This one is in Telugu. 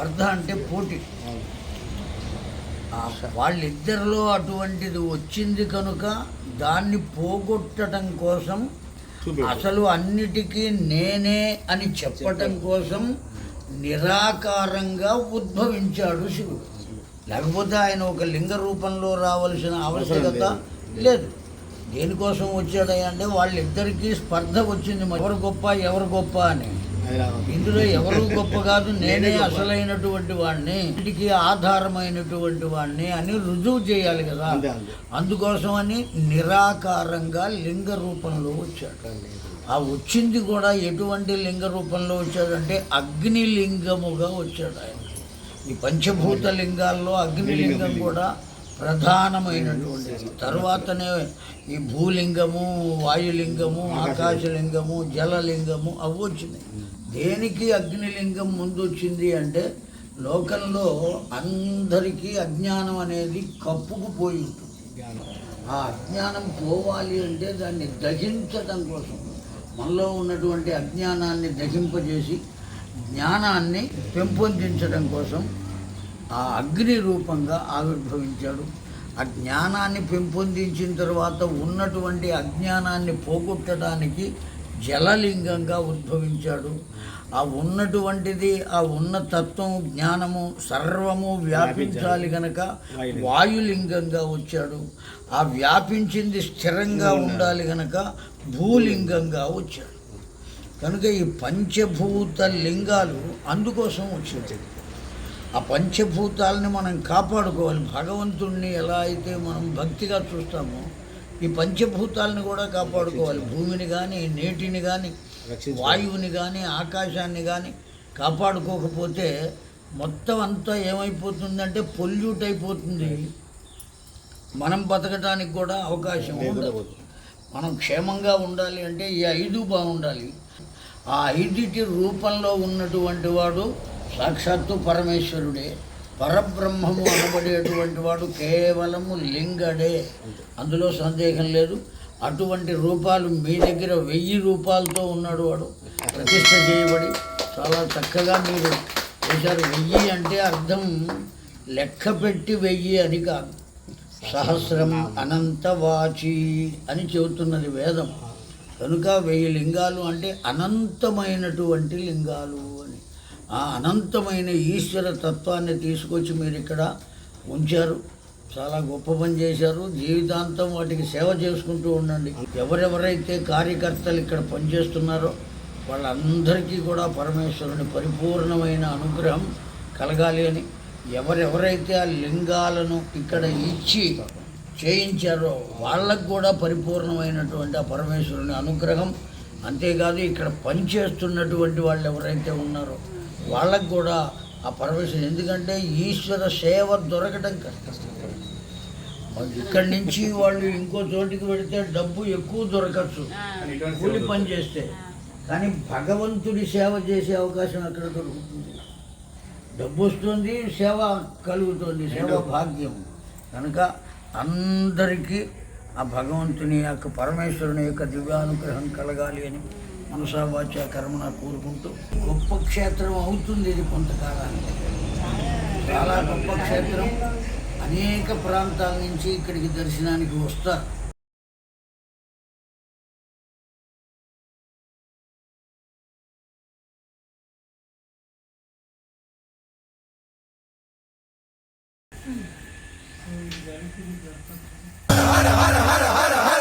స్పర్ధ అంటే పోటీ. వాళ్ళిద్దరిలో అటువంటిది వచ్చింది కనుక దాన్ని పోగొట్టడం కోసం అసలు అన్నిటికీ నేనే అని చెప్పటం కోసం నిరాకారంగా ఉద్భవించాడు శివుడు. లేకపోతే ఆయన ఒక లింగ రూపంలో రావాల్సిన ఆవశ్యకత లేదు. దేనికోసం వచ్చాడయ్యా అంటే వాళ్ళిద్దరికీ స్పర్ధ వచ్చింది ఎవరు గొప్ప ఎవరు గొప్ప అని. ఇందులో ఎవరు గొప్ప కాదు నేనే అసలైనటువంటి వాడిని ఇంటికి ఆధారమైనటువంటి వాడిని అని రుజువు చేయాలి కదా. అంతే, అంతే. అందుకోసం అని నిరాకారంగా లింగ రూపంలో వచ్చాడు. ఆ వచ్చింది కూడా ఎటువంటి లింగ రూపంలో వచ్చాడంటే అగ్నిలింగముగా వచ్చాడు ఆయన. ఈ పంచభూత లింగాల్లో అగ్నిలింగం. కూడా ప్రధానమైనటువంటిది తర్వాతనే ఈ భూలింగము వాయులింగము ఆకాశలింగము జలలింగము అవి వచ్చినాయి దేనికి అగ్నిలింగం ముందు వచ్చింది అంటే లోకంలో అందరికీ అజ్ఞానం అనేది కప్పుకుపోయి ఉంటుంది. ఆ అజ్ఞానం పోవాలి అంటే దాన్ని దహించడం కోసం. మనలో ఉన్నటువంటి అజ్ఞానాన్ని దహింపజేసి జ్ఞానాన్ని పెంపొందించడం కోసం ఆ అగ్ని రూపంగా ఆవిర్భవించాడు. ఆ జ్ఞానాన్ని పెంపొందించిన తర్వాత ఉన్నటువంటి అజ్ఞానాన్ని పోగొట్టడానికి జలలింగంగా ఉద్భవించాడు. ఆ ఉన్నటువంటిది ఆ ఉన్న తత్వం జ్ఞానము సర్వము వ్యాపించాలి గనక వాయులింగంగా వచ్చాడు. ఆ వ్యాపించింది స్థిరంగా ఉండాలి గనక భూలింగంగా వచ్చాడు. కనుక ఈ పంచభూత లింగాలు అందుకోసం వచ్చింది ఆ పంచభూతాలని మనం కాపాడుకోవాలి. భగవంతుణ్ణి ఎలా అయితే మనం భక్తిగా చూస్తామో ఈ పంచభూతాలను కూడా కాపాడుకోవాలి. భూమిని కానీ నీటిని కానీ. వాయువుని కానీ ఆకాశాన్ని కానీ కాపాడుకోకపోతే మొత్తం అంతా ఏమైపోతుందంటే పొల్యూట్ అయిపోతుంది. మనం బతకడానికి కూడా అవకాశం ఉండదు. మనం క్షేమంగా ఉండాలి అంటే ఈ ఐదు బాగుండాలి. ఆ ఐదిటి రూపంలో ఉన్నటువంటి వాడు సాక్షాత్తు పరమేశ్వరుడే. పరబ్రహ్మము అనబడేటువంటి వాడు కేవలము లింగడే. అందులో సందేహం లేదు. అటువంటి రూపాలు మీ దగ్గర వెయ్యి రూపాలతో ఉన్నాడు వాడు. ప్రతిష్ట చేయబడి చాలా చక్కగా మీరు చేశారు. వెయ్యి అంటే అర్థం లెక్క పెట్టి వెయ్యి అని కాదు. సహస్రం అనంతవాచి అని చెబుతున్నది వేదం. కనుక వెయ్యి లింగాలు అంటే అనంతమైనటువంటి లింగాలు అని. ఆ అనంతమైన ఈశ్వర తత్వాన్ని తీసుకొచ్చి మీరు ఇక్కడ ఉంచారు. చాలా గొప్ప పని చేశారు. జీవితాంతం వాటికి సేవ చేసుకుంటూ ఉండండి. ఎవరెవరైతే కార్యకర్తలు ఇక్కడ పనిచేస్తున్నారో వాళ్ళందరికీ కూడా పరమేశ్వరుని పరిపూర్ణమైన అనుగ్రహం కలగాలి అని ఎవరెవరైతే ఆ లింగాలను ఇక్కడ ఇచ్చి చేయించారో వాళ్ళకు కూడా పరిపూర్ణమైనటువంటి ఆ పరమేశ్వరుని అనుగ్రహం. అంతేకాదు ఇక్కడ పనిచేస్తున్నటువంటి వాళ్ళు ఎవరైతే ఉన్నారో వాళ్ళకు కూడా ఆ పరమేశ్వరుడు. ఎందుకంటే ఈశ్వర సేవ దొరకడం కష్టం. ఇక్కడి నుంచి వాళ్ళు ఇంకో చోటికి వెళితే డబ్బు ఎక్కువ దొరకచ్చు. కూలి పని చేస్తే. కానీ భగవంతుడి సేవ చేసే అవకాశం ఎక్కడ దొరుకుతుంది. డబ్బు వస్తుంది సేవ కలుగుతుంది సేవ భాగ్యం. కనుక అందరికీ ఆ భగవంతుని యొక్క పరమేశ్వరుని యొక్క దివ్యానుగ్రహం కలగాలి అని మనసావాచ కర్మన కోరుకుంటూ గొప్ప క్షేత్రం అవుతుంది ఇది కొంతకాలానికి. చాలా గొప్ప క్షేత్రం. అనేక ప్రాంతాల నుంచి ఇక్కడికి దర్శనానికి వస్తారు. హర హర హర హర.